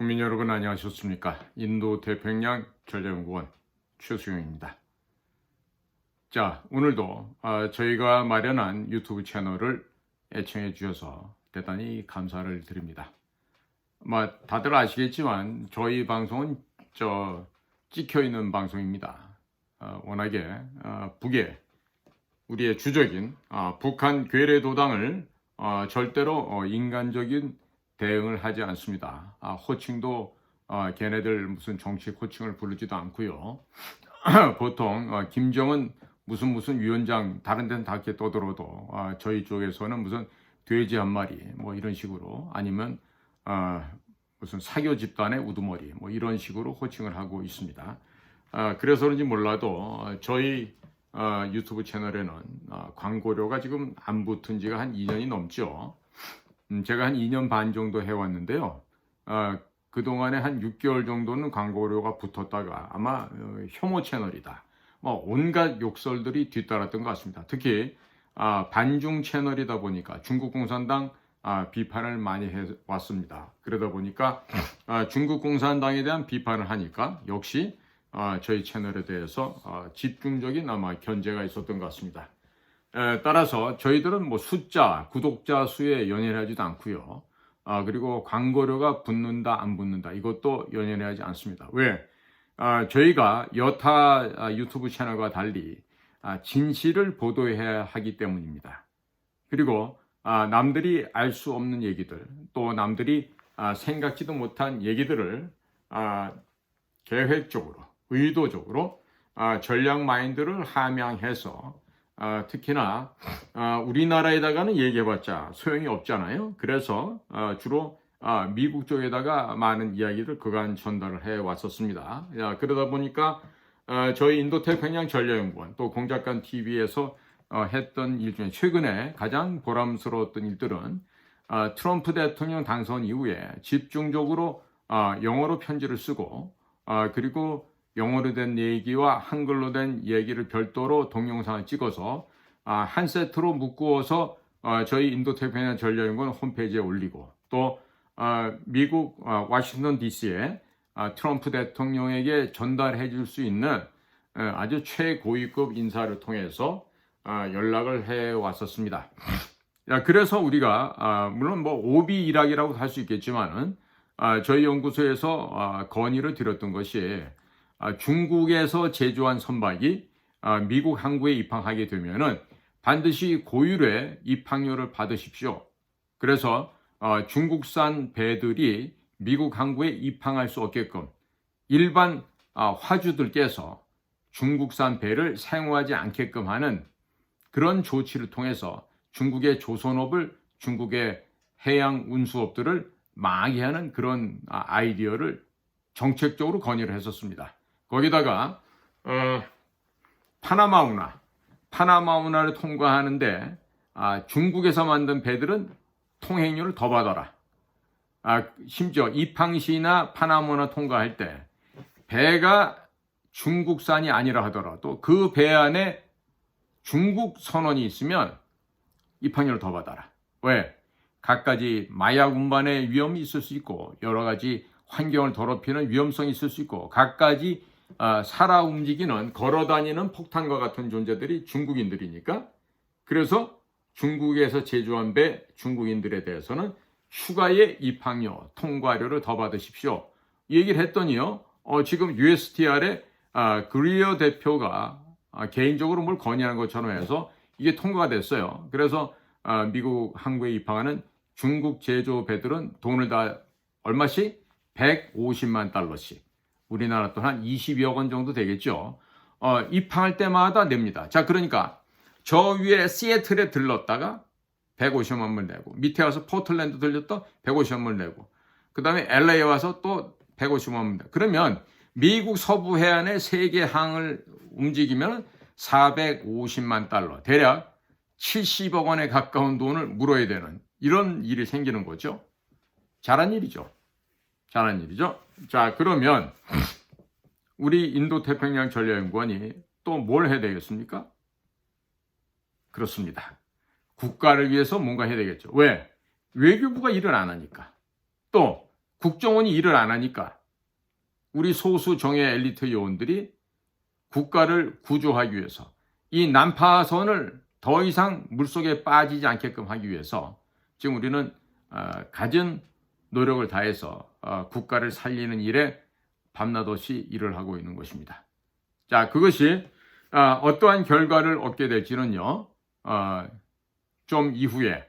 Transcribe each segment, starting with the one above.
국민 여러분 안녕하셨습니까? 인도 태평양 전략연구원 최수영입니다. 자, 오늘도 아, 저희가 마련한 유튜브 채널을 애청해 주셔서 대단히 감사를 드립니다. 뭐 다들 아시겠지만 저희 방송은 저 찍혀 있는 방송입니다. 아, 워낙에 아, 북에 우리의 주적인 아, 북한 괴뢰 도당을 아, 절대로 어, 인간적인 대응을 하지 않습니다. 아, 호칭도 아, 걔네들 무슨 정치 호칭을 부르지도 않고요. 보통 어, 김정은 무슨 무슨 위원장 다른 데는 다 이렇게 떠들어도 아, 저희 쪽에서는 무슨 돼지 한 마리 뭐 이런 식으로 아니면 아, 무슨 사교 집단의 우두머리 뭐 이런 식으로 호칭을 하고 있습니다. 아, 그래서 그런지 몰라도 어, 저희 어, 유튜브 채널에는 어, 광고료가 지금 안 붙은 지가 한 2년이 넘죠. 음, 제가 한 2년 반 정도 해왔는데요. 어, 그동안에 한 6개월 정도는 광고료가 붙었다가 아마 어, 혐오 채널이다. 뭐 온갖 욕설들이 뒤따랐던 것 같습니다. 특히 아, 반중 채널이다 보니까 중국 공산당 아, 비판을 많이 해왔습니다. 그러다 보니까 아, 중국 공산당에 대한 비판을 하니까 역시 아, 저희 채널에 대해서 아, 집중적인 아마 견제가 있었던 것 같습니다. 에, 따라서 저희들은 뭐 숫자, 구독자 수에 연연하지도 않고요. 아, 그리고 광고료가 붙는다 안 붙는다 이것도 연연하지 않습니다. 왜? 아, 저희가 여타 아, 유튜브 채널과 달리 아, 진실을 보도해야 하기 때문입니다. 그리고 아, 남들이 알 수 없는 얘기들, 또 남들이 아, 생각지도 못한 얘기들을 아, 계획적으로, 의도적으로 아, 전략 마인드를 함양해서 아, 특히나 아, 우리나라에다가는 얘기해봤자 소용이 없잖아요. 그래서 아, 주로 아, 미국 쪽에다가 많은 이야기를 그간 전달을 해 왔었습니다. 야, 그러다 보니까 아, 저희 인도태평양 전략연구원 또 공작관 TV에서 어, 했던 일 중에 최근에 가장 보람스러웠던 일들은 아, 트럼프 대통령 당선 이후에 집중적으로 아, 영어로 편지를 쓰고 아, 그리고 영어로 된 얘기와 한글로 된 얘기를 별도로 동영상을 찍어서 아, 한 세트로 묶어서 아, 저희 인도태평양 전략연구원 홈페이지에 올리고 또 아, 미국 아, 워싱턴 DC에 아, 트럼프 대통령에게 전달해 줄 수 있는 에, 아주 최고위급 인사를 통해서 아, 연락을 해 왔었습니다. 야, 그래서 우리가 아, 물론 뭐 오비 일학이라고 할 수 있겠지만은 아, 저희 연구소에서 아, 건의를 드렸던 것이 아, 중국에서 제조한 선박이 아, 미국 항구에 입항하게 되면은 반드시 고율의 입항료를 받으십시오. 그래서 어, 중국산 배들이 미국 항구에 입항할 수 없게끔 일반 아, 화주들께서 중국산 배를 사용하지 않게끔 하는 그런 조치를 통해서 중국의 조선업을 중국의 해양 운수업들을 망해하는 그런 아, 아이디어를 정책적으로 건의를 했었습니다. 거기다가 어, 파나마 운하, 파나마 운하를 통과하는데 아, 중국에서 만든 배들은 통행료를 더 받아라. 아, 심지어 입항시나 파나마 운하 통과할 때 배가 중국산이 아니라 하더라도 그 배 안에 중국 선원이 있으면 입항료를 더 받아라. 왜? 갖가지 마약 운반의 위험이 있을 수 있고 여러 가지 환경을 더럽히는 위험성이 있을 수 있고 갖가지 아, 살아 움직이는 걸어 다니는 폭탄과 같은 존재들이 중국인들이니까 그래서 중국에서 제조한 배 중국인들에 대해서는 추가의 입항료 통과료를 더 받으십시오. 이 얘기를 했더니요. 어, 지금 USTR의 아, 그리어 대표가 아, 개인적으로 뭘 건의하는 것처럼 해서 이게 통과가 됐어요. 그래서 아, 미국 항구에 입항하는 중국 제조 배들은 돈을 다 얼마씩? 150만 달러씩. 우리나라 돈 한 20여 원 정도 되겠죠. 어, 입항할 때마다 냅니다. 자, 그러니까 저 위에 시애틀에 들렀다가 150만 불 내고 밑에 와서 포틀랜드 들렸다 150만 불 내고 그 다음에 LA에 와서 또 150만 불 내고 그러면 미국 서부 해안의 세계 항을 움직이면 450만 달러 대략 70억 원에 가까운 돈을 물어야 되는 이런 일이 생기는 거죠. 잘한 일이죠. 잘한 일이죠. 자, 그러면 우리 인도 태평양 전략연구원이 또 뭘 해야 되겠습니까? 그렇습니다. 국가를 위해서 뭔가 해야 되겠죠. 왜? 외교부가 일을 안 하니까. 또 국정원이 일을 안 하니까 우리 소수 정예 엘리트 요원들이 국가를 구조하기 위해서 이 난파선을 더 이상 물속에 빠지지 않게끔 하기 위해서 지금 우리는 어, 갖은 노력을 다해서 어, 국가를 살리는 일에 밤낮 없이 일을 하고 있는 것입니다. 자, 그것이 어, 어떠한 결과를 얻게 될지는요, 어, 좀 이후에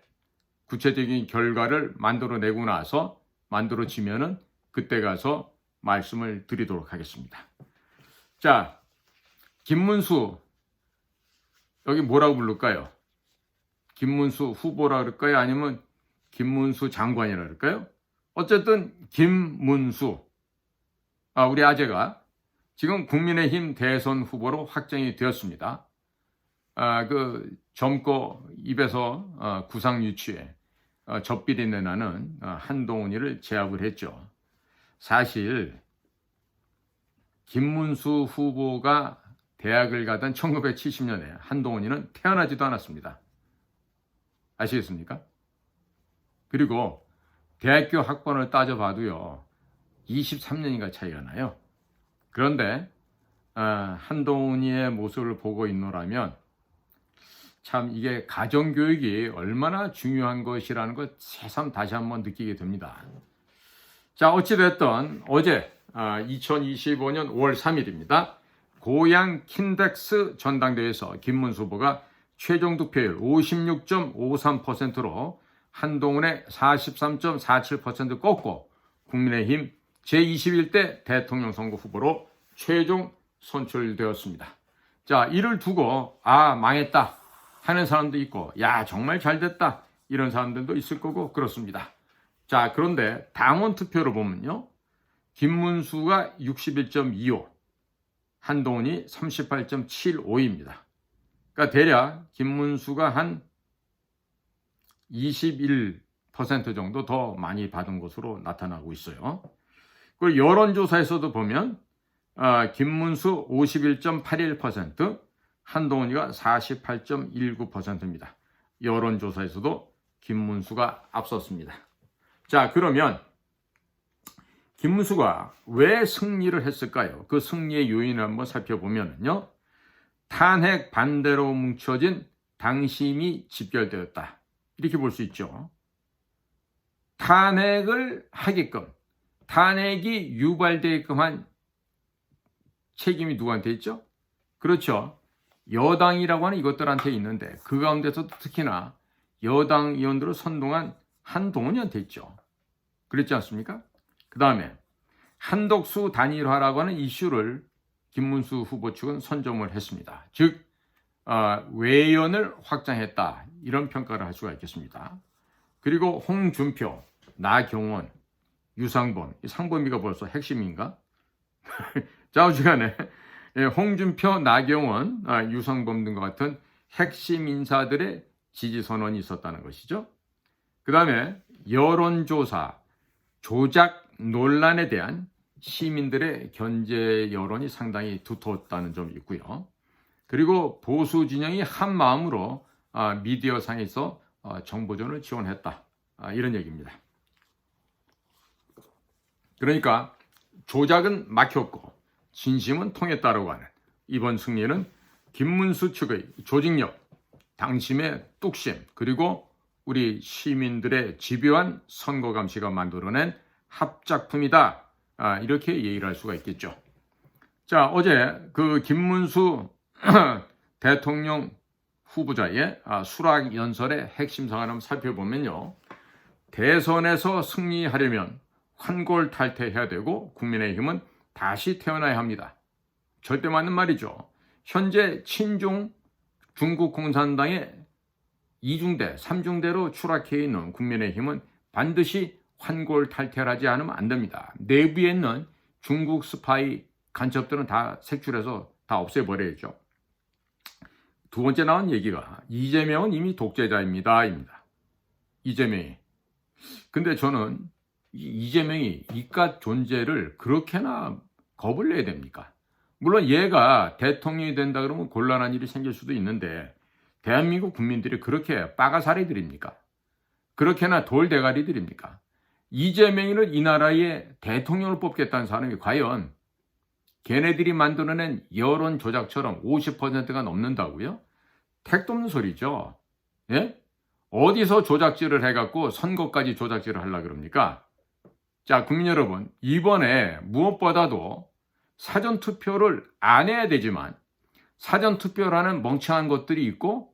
구체적인 결과를 만들어내고 나서 만들어지면은 그때 가서 말씀을 드리도록 하겠습니다. 자, 김문수 여기 뭐라고 부를까요? 김문수 후보라 그럴까요? 아니면 김문수 장관이라 그럴까요? 어쨌든 김문수 아, 우리 아재가 지금 국민의힘 대선 후보로 확정이 되었습니다. 아, 그 젊고 입에서 어, 구상 유치에 어, 젖비린내 나는 어, 한동훈이를 제압을 했죠. 사실 김문수 후보가 대학을 가던 1970년에 한동훈이는 태어나지도 않았습니다. 아시겠습니까? 그리고 대학교 학번을 따져봐도요, 23년인가 차이가 나요. 그런데 아, 한동훈이의 모습을 보고 있노라면 참 이게 가정교육이 얼마나 중요한 것이라는 것 새삼 다시 한번 느끼게 됩니다. 자, 어찌됐든 어제 2025년 5월 3일입니다. 고양 킨덱스 전당대회에서 김문수 후보가 최종 득표율 56.53%로 한동훈의 43.47% 꺾고 국민의힘 제21대 대통령 선거 후보로 최종 선출되었습니다. 자, 이를 두고 아, 망했다 하는 사람도 있고 야, 정말 잘 됐다 이런 사람들도 있을 거고 그렇습니다. 자, 그런데 당원 투표를 보면요. 김문수가 61.25, 한동훈이 38.75입니다. 그러니까 대략 김문수가 한 21% 정도 더 많이 받은 것으로 나타나고 있어요. 그리고 여론조사에서도 보면 어, 김문수 51.81%, 한동훈이가 48.19%입니다. 여론조사에서도 김문수가 앞섰습니다. 자, 그러면 김문수가 왜 승리를 했을까요? 그 승리의 요인을 한번 살펴보면요. 탄핵 반대로 뭉쳐진 당심이 집결되었다. 이렇게 볼 수 있죠. 탄핵을 하게끔, 탄핵이 유발되게끔 한 책임이 누구한테 있죠? 그렇죠. 여당이라고 하는 이것들한테 있는데 그 가운데서도 특히나 여당 의원들을 선동한 한동훈이한테 있죠. 그랬지 않습니까? 그 다음에 한덕수 단일화라고 하는 이슈를 김문수 후보 측은 선점을 했습니다. 즉 어, 외연을 확장했다 이런 평가를 할 수가 있겠습니다. 그리고 홍준표, 나경원, 유상범, 상범이가 벌써 핵심인가? 좌우지간에 예, 홍준표, 나경원, 아, 유상범 등과 같은 핵심 인사들의 지지 선언이 있었다는 것이죠. 그 다음에 여론조사 조작 논란에 대한 시민들의 견제 여론이 상당히 두터웠다는 점이 있고요. 그리고 보수 진영이 한 마음으로 아, 미디어 상에서 아, 정보전을 지원했다. 이런 얘기입니다. 그러니까 조작은 막혔고 진심은 통했다라고 하는 이번 승리는 김문수 측의 조직력, 당심의 뚝심, 그리고 우리 시민들의 집요한 선거 감시가 만들어낸 합작품이다. 아, 이렇게 얘기를 할 수가 있겠죠. 자, 어제 그 김문수 대통령 후보자의 아, 수락 연설의 핵심 한번 살펴보면요. 대선에서 승리하려면 환골 탈퇴해야 되고 국민의힘은 다시 태어나야 합니다. 절대 맞는 말이죠. 현재 친중 중국 공산당의 2중대, 3중대로 추락해 있는 국민의힘은 반드시 환골 탈퇴하지 않으면 안 됩니다. 내부에 있는 중국 스파이 간첩들은 다 색출해서 다 없애버려야죠. 두 번째 나온 얘기가 이재명은 이미 독재자입니다. 입니다. 이재명이. 근데 저는 이재명이 이깟 존재를 그렇게나 겁을 내야 됩니까? 물론 얘가 대통령이 된다 그러면 곤란한 일이 생길 수도 있는데 대한민국 국민들이 그렇게 빠가사리들입니까? 그렇게나 돌대가리들입니까? 이재명이를 이 나라의 대통령을 뽑겠다는 사람이 과연 걔네들이 만들어낸 여론 조작처럼 50%가 넘는다고요? 택도 없는 소리죠. 예? 어디서 조작질을 해갖고 선거까지 조작질을 하려 그럽니까? 자, 국민 여러분, 이번에 무엇보다도 사전투표를 안 해야 되지만 사전투표라는 멍청한 것들이 있고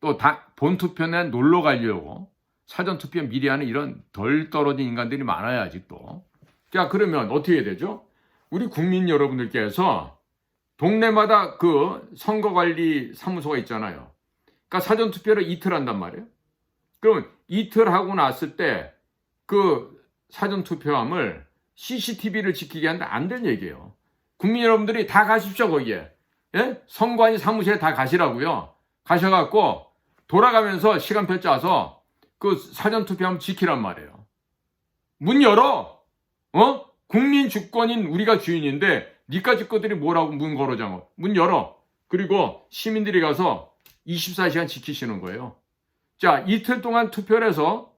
또 본투표는 놀러 가려고 사전투표 미리 하는 이런 덜 떨어진 인간들이 많아요, 아직도. 자, 그러면 어떻게 해야 되죠? 우리 국민 여러분들께서 동네마다 그 선거관리 사무소가 있잖아요. 그러니까 사전투표를 이틀 한단 말이에요. 그럼 이틀 하고 났을 때 그 사전투표함을 CCTV를 지키게 하는데 안 되는 얘기예요. 국민 여러분들이 다 가십시오, 거기에. 예? 선관위 사무실에 다 가시라고요. 가셔갖고 돌아가면서 시간표 짜서 그 사전투표함 지키란 말이에요. 문 열어! 어? 국민 주권인 우리가 주인인데 니까지 것들이 뭐라고 문 걸어장어. 문 열어. 그리고 시민들이 가서 24시간 지키시는 거예요. 자, 이틀 동안 투표를 해서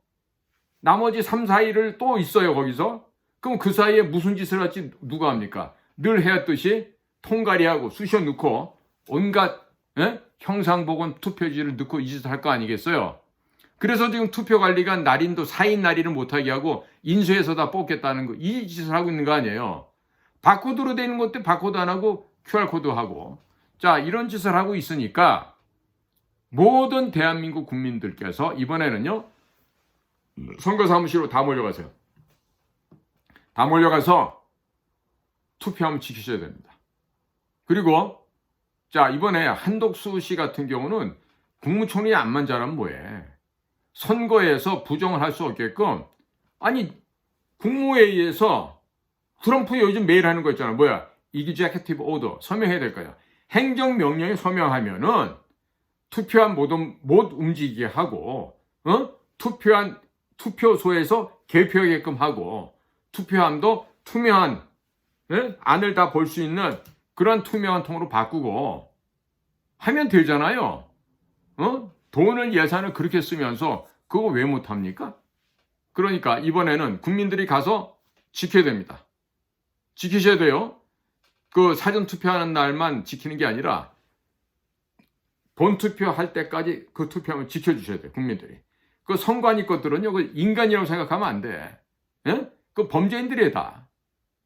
나머지 3, 4일을 또 있어요, 거기서. 그럼 그 사이에 무슨 짓을 할지 누가 합니까? 늘 해왔듯이 통가리하고 쑤셔 넣고 온갖 예? 형상복원 투표지를 넣고 이 짓을 할 거 아니겠어요? 그래서 지금 투표 관리가 날인도 4인 날인을 못하게 하고 인수해서 다 뽑겠다는 거, 이 짓을 하고 있는 거 아니에요? 바코드로 되는 것도 바코드 안 하고 QR코드 하고. 자, 이런 짓을 하고 있으니까 모든 대한민국 국민들께서 이번에는요, 선거 사무실로 다 몰려가세요. 다 몰려가서 투표함을 지키셔야 됩니다. 그리고 자 이번에 한독수 씨 같은 경우는 국무총리 안만 잘하면 뭐해? 선거에서 부정을 할 수 없게끔 아니 국무회의에서 트럼프 요즘 매일 하는 거 있잖아. 뭐야? 이기제케티브 오더 서명해야 될 거야. 행정명령에 서명하면은 투표한 못, 움- 못 움직이게 하고 어? 투표한 투표소에서 개표하게끔 하고 투표함도 투명한 예? 안을 다 볼 수 있는 그런 투명한 통으로 바꾸고 하면 되잖아요. 어? 돈을 예산을 그렇게 쓰면서 그거 왜 못합니까? 그러니까 이번에는 국민들이 가서 지켜야 됩니다. 지키셔야 돼요. 그 사전 투표하는 날만 지키는 게 아니라 본 투표할 때까지 그 투표함을 지켜주셔야 돼요. 국민들이. 그 선관위 것들은요, 그 인간이라고 생각하면 안 돼. 예? 그 범죄인들이에요, 다.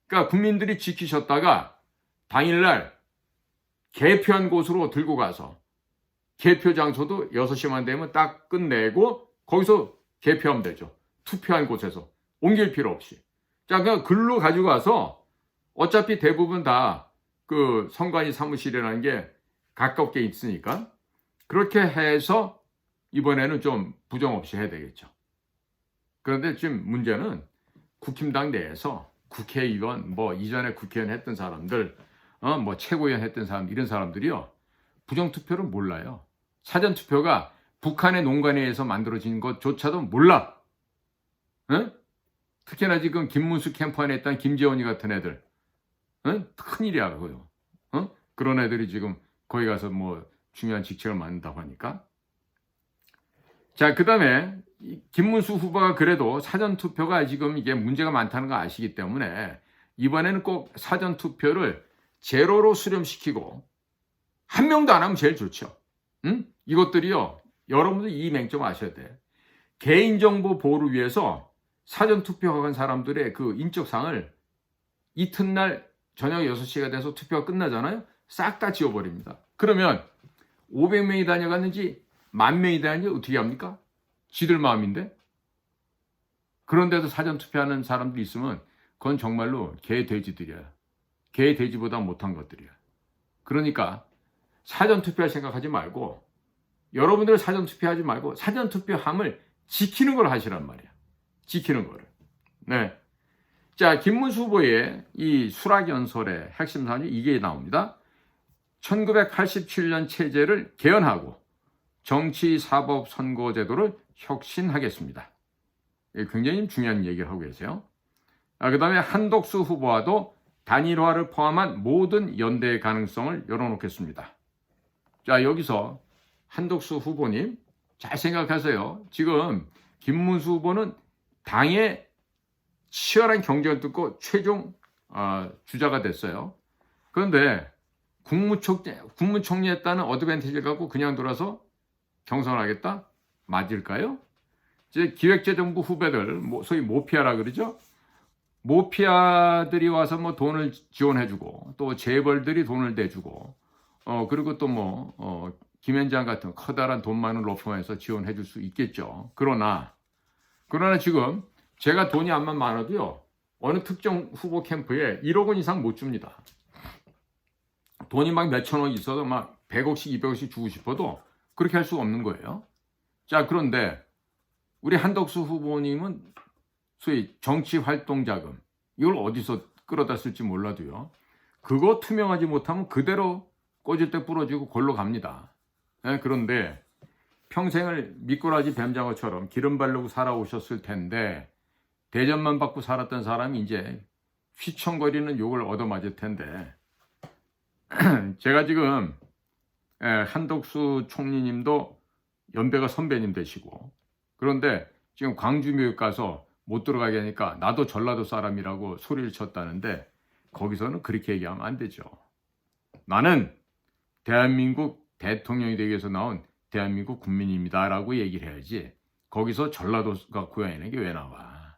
그러니까 국민들이 지키셨다가 당일날 개표한 곳으로 들고 가서 개표 장소도 6시만 되면 딱 끝내고 거기서 개표하면 되죠. 투표한 곳에서 옮길 필요 없이. 자, 그냥 글로 가지고 가서 어차피 대부분 다 그 선관위 사무실이라는 게 가깝게 있으니까 그렇게 해서 이번에는 좀 부정 없이 해야 되겠죠. 그런데 지금 문제는 국힘당 내에서 국회의원, 뭐 이전에 국회의원 했던 사람들, 어, 뭐 최고위원 했던 사람, 이런 사람들이요. 부정투표를 몰라요. 사전 투표가 북한의 농간에서 만들어진 것조차도 몰라. 응? 특히나 지금 김문수 캠프 안에 있던 김재원이 같은 애들. 응? 큰일이야, 그거요. 어? 그런 애들이 지금 거기 가서 뭐 중요한 직책을 맡는다고 하니까. 자, 그 다음에 김문수 후보가 그래도 사전투표가 지금 이게 문제가 많다는 거 아시기 때문에 이번에는 꼭 사전투표를 제로로 수렴시키고 한 명도 안 하면 제일 좋죠. 응? 이것들이요. 여러분들 이 맹점 아셔야 돼. 개인정보 보호를 위해서 사전 투표가 간 사람들의 그 인적상을 이튿날 저녁 6시가 돼서 투표가 끝나잖아요. 싹 다 지워버립니다. 그러면 500명이 다녀갔는지 만 명이 다녔는지 어떻게 합니까? 지들 마음인데? 그런데도 사전 투표하는 사람들이 있으면 그건 정말로 개 돼지들이야. 개 돼지보다 못한 것들이야. 그러니까 사전 투표할 생각하지 말고 여러분들 사전 투표하지 말고 사전 투표함을 지키는 걸 하시란 말이야. 지키는 거를. 네. 자, 김문수 후보의 이 수락연설의 핵심 사안이 이게 나옵니다. 1987년 체제를 개헌하고 정치사법선거제도를 혁신하겠습니다. 예, 굉장히 중요한 얘기를 하고 계세요. 아, 그 다음에 한덕수 후보와도 단일화를 포함한 모든 연대의 가능성을 열어놓겠습니다. 자, 여기서 한덕수 후보님 잘 생각하세요. 지금 김문수 후보는 당의 치열한 경쟁을 뚫고 최종 어, 주자가 됐어요. 그런데 국무총, 국무총리 했다는 어드밴티지를 갖고 그냥 돌아서 경선을 하겠다? 맞을까요? 이제 기획재정부 후배들, 뭐 소위 모피아라 그러죠? 모피아들이 와서 뭐 돈을 지원해주고 또 재벌들이 돈을 대주고 어 그리고 또 뭐 어, 김현장 같은 커다란 돈 많은 로펌에서 지원해 줄 수 있겠죠. 그러나 그러나 지금 제가 돈이 안만 많아도요 어느 특정 후보 캠프에 1억 원 이상 못 줍니다. 돈이 막 몇천억 있어도 막 100억씩 200억씩 주고 싶어도 그렇게 할 수가 없는 거예요. 자 그런데 우리 한덕수 후보님은 소위 정치 활동 자금 이걸 어디서 끌어다 쓸지 몰라도요. 그거 투명하지 못하면 그대로 꽂을 때 부러지고 골로 갑니다. 예, 그런데 평생을 미꾸라지 뱀장어처럼 기름 바르고 살아오셨을 텐데 대접만 받고 살았던 사람이 이제 휘청거리는 욕을 얻어맞을 텐데 제가 지금 예, 한덕수 총리님도 연배가 선배님 되시고 그런데 지금 광주묘역 가서 못 들어가게 하니까 나도 전라도 사람이라고 소리를 쳤다는데 거기서는 그렇게 얘기하면 안 되죠. 나는 대한민국 대통령이 되기 위해서 나온 대한민국 국민입니다라고 얘기를 해야지. 거기서 전라도가 고향이라는 게 왜 나와?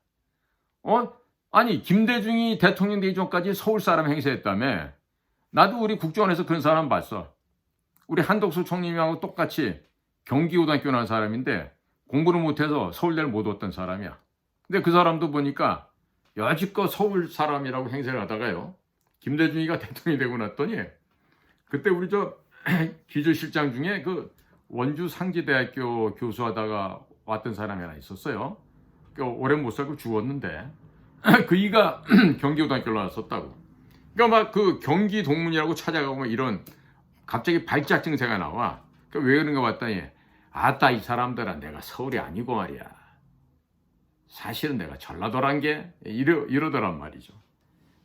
어? 아니 김대중이 대통령 되기 전까지 서울 사람 행세했다며. 나도 우리 국정원에서 그런 사람 봤어. 우리 한덕수 총리님하고 똑같이 경기고등학교 나온 사람인데 공부를 못해서 서울대를 못 왔던 사람이야. 근데 그 사람도 보니까 여지껏 서울 사람이라고 행세를 하다가요. 김대중이가 대통령이 되고 났더니 그때 우리 저 기조실장 중에 그 원주 상지대학교 교수하다가 왔던 사람이 하나 있었어요. 그 오래 못 살고 죽었는데 그 이가 경기고등학교를 나왔었다고. 그러니까 막 그 경기 동문이라고 찾아가고 막 이런 갑자기 발작 증세가 나와. 그러니까 왜 그런가 봤더니 아따 이 사람들은 내가 서울이 아니고 말이야. 사실은 내가 전라도란 게 이러, 이러더란 말이죠.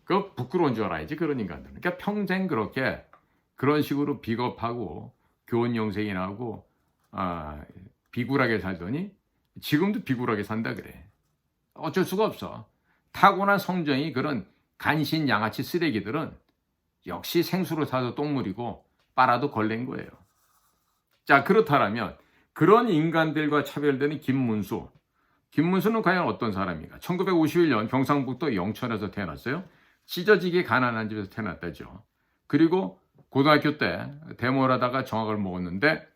그 부끄러운 줄 알아야지 그런 인간들은. 그러니까 평생 그렇게 그런 식으로 비겁하고 교원 영생이 나고 아, 비굴하게 살더니 지금도 비굴하게 산다 그래. 어쩔 수가 없어. 타고난 성정이 그런 간신 양아치 쓰레기들은 역시 생수로 사도 똥물이고 빨아도 걸린 거예요. 자 그렇다면 그런 인간들과 차별되는 김문수. 김문수는 과연 어떤 사람인가? 1951년 경상북도 영천에서 태어났어요. 찢어지게 가난한 집에서 태어났다죠. 그리고 고등학교 때 데모를 하다가 정학을 먹었는데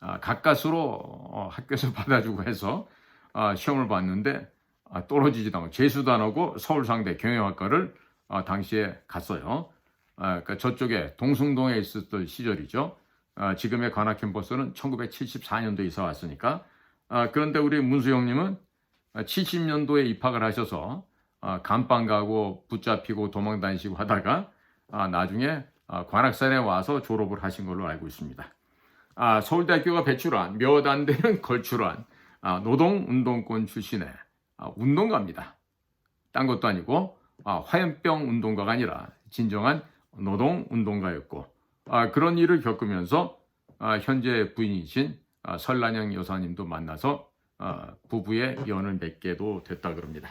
아, 가까스로 어, 학교에서 받아주고 해서 아, 시험을 봤는데 아, 떨어지지도 않고 재수도 안 하고 서울상대 경영학과를 아, 당시에 갔어요. 아, 그러니까 저쪽에 동숭동에 있었던 시절이죠. 아, 지금의 관악 캠퍼스는 1974년도에 이사 왔으니까 아, 그런데 우리 문수 형님은 70년도에 입학을 하셔서 아, 감방 가고 붙잡히고 도망 다니시고 하다가 아, 나중에 아, 관악산에 와서 졸업을 하신 걸로 알고 있습니다. 아, 서울대학교가 배출한 몇 안 되는 걸출한 아, 노동운동권 출신의 아, 운동가입니다. 딴 것도 아니고 아, 화염병 운동가가 아니라 진정한 노동운동가였고 아, 그런 일을 겪으면서 아, 현재 부인이신 아, 설란영 여사님도 만나서 아, 부부의 연을 맺게도 됐다 그럽니다.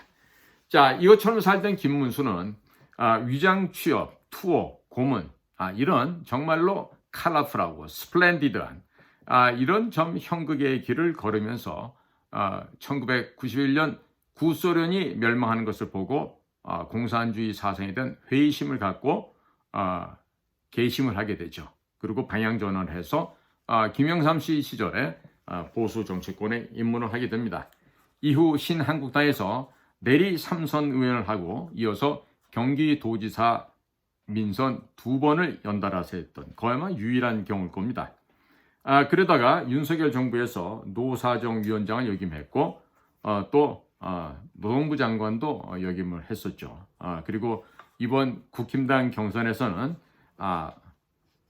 자, 이것처럼 살던 김문수는 아, 위장 취업, 투어, 고문 아, 이런 정말로 컬러풀하고 스플렌디드한 아, 이런 점 형극의 길을 걸으면서 아, 1991년 구소련이 멸망하는 것을 보고 아, 공산주의 사상에 대한 회의심을 갖고 아, 개심을 하게 되죠. 그리고 방향 전환을 해서 아, 김영삼 씨 시절에 아, 보수 정치권에 입문을 하게 됩니다. 이후 신한국당에서 내리 삼선 의원을 하고 이어서 경기도지사 민선 두 번을 연달아서 했던 거야말로 유일한 경우일 겁니다. 아, 그러다가 윤석열 정부에서 노사정 위원장을 역임했고 어, 또 어, 노동부 장관도 어, 역임을 했었죠. 아, 그리고 이번 국힘당 경선에서는 아,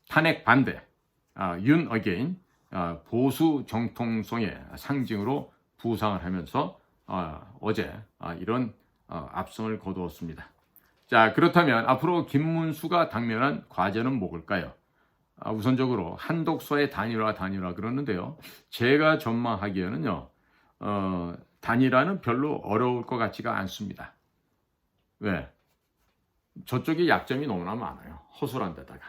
탄핵 반대, 아, 윤 어게인 아, 보수 정통성의 상징으로 부상을 하면서 아, 어제 아, 이런 아, 압승을 거두었습니다. 자 그렇다면 앞으로 김문수가 당면한 과제는 뭘까요? 아, 우선적으로 한독서의 단일화 단일화 그러는데요. 제가 전망하기에는요. 어, 단일화는 별로 어려울 것 같지가 않습니다. 왜? 저쪽에 약점이 너무나 많아요. 허술한 데다가.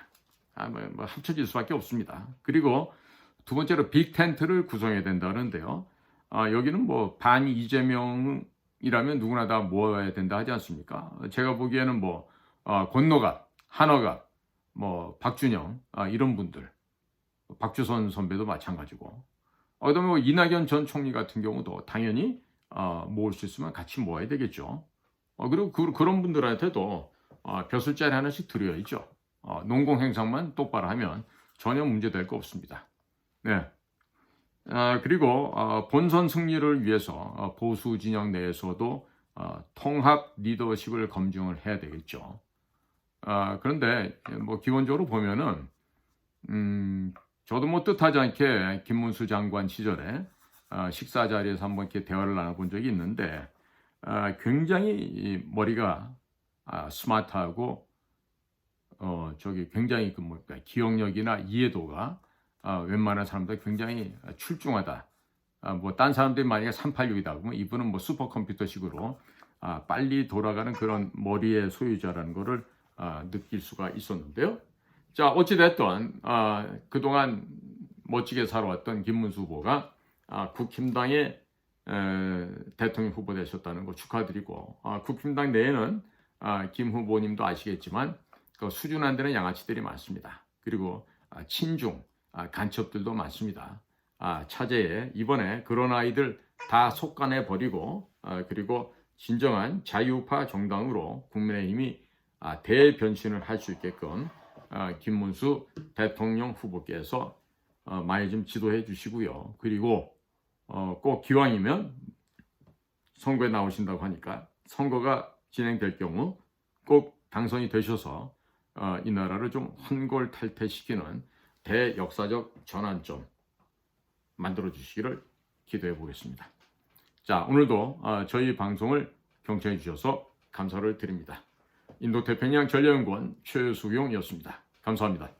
아, 뭐, 뭐 합쳐질 수밖에 없습니다. 그리고 두 번째로 빅 텐트를 구성해야 된다는데요. 아, 여기는 뭐 반 이재명 이라면 누구나 다 모아야 된다 하지 않습니까? 제가 보기에는 뭐 아, 권노갑, 한어갑, 뭐 박준영 아, 이런 분들, 박주선 선배도 마찬가지고. 어, 그다음에 뭐 이낙연 전 총리 같은 경우도 당연히 아, 모을 수 있으면 같이 모아야 되겠죠. 어, 그리고 그, 런 분들한테도 아, 벼슬자리 하나씩 드려야죠. 어, 농공 행상만 똑바로 하면 전혀 문제될 거 없습니다. 네. 아, 그리고 어, 본선 승리를 위해서 어, 보수 진영 내에서도 어, 통합 리더십을 검증을 해야 되겠죠. 아, 그런데 뭐 기본적으로 보면은 음, 저도 뭐 뜻하지 않게 김문수 장관 시절에 아, 식사 자리에서 한번 이렇게 대화를 나눠본 적이 있는데 아, 굉장히 이 머리가 아, 스마트하고 어, 저기 굉장히 그 뭐랄까 기억력이나 이해도가 아, 웬만한 사람들 굉장히 출중하다. 아, 뭐딴 사람들이 만약에 386이다 그러면 이분은 뭐 슈퍼컴퓨터식으로 아, 빨리 돌아가는 그런 머리의 소유자라는 것을 아, 느낄 수가 있었는데요. 자 어찌됐든 아, 그동안 멋지게 살아왔던 김문수 후보가 아, 국힘당의 에, 대통령 후보 되셨다는 거 축하드리고 아, 국힘당 내에는 아, 김 후보님도 아시겠지만 그 수준 안 되는 양아치들이 많습니다. 그리고 아, 친중 아, 간첩들도 많습니다. 아, 차제에 이번에 그런 아이들 다 속간해 버리고 아, 그리고 진정한 자유파 정당으로 국민의힘이 아, 대변신을 할 수 있게끔 아, 김문수 대통령 후보께서 어, 많이 좀 지도해 주시고요. 그리고 어, 꼭 기왕이면 선거에 나오신다고 하니까 선거가 진행될 경우 꼭 당선이 되셔서 어, 이 나라를 좀 환골탈퇴시키는 대역사적 전환점 만들어 주시기를 기도해 보겠습니다. 자, 오늘도 어, 저희 방송을 경청해 주셔서 감사를 드립니다. 인도 태평양 전략연구원 최수용이었습니다. 감사합니다.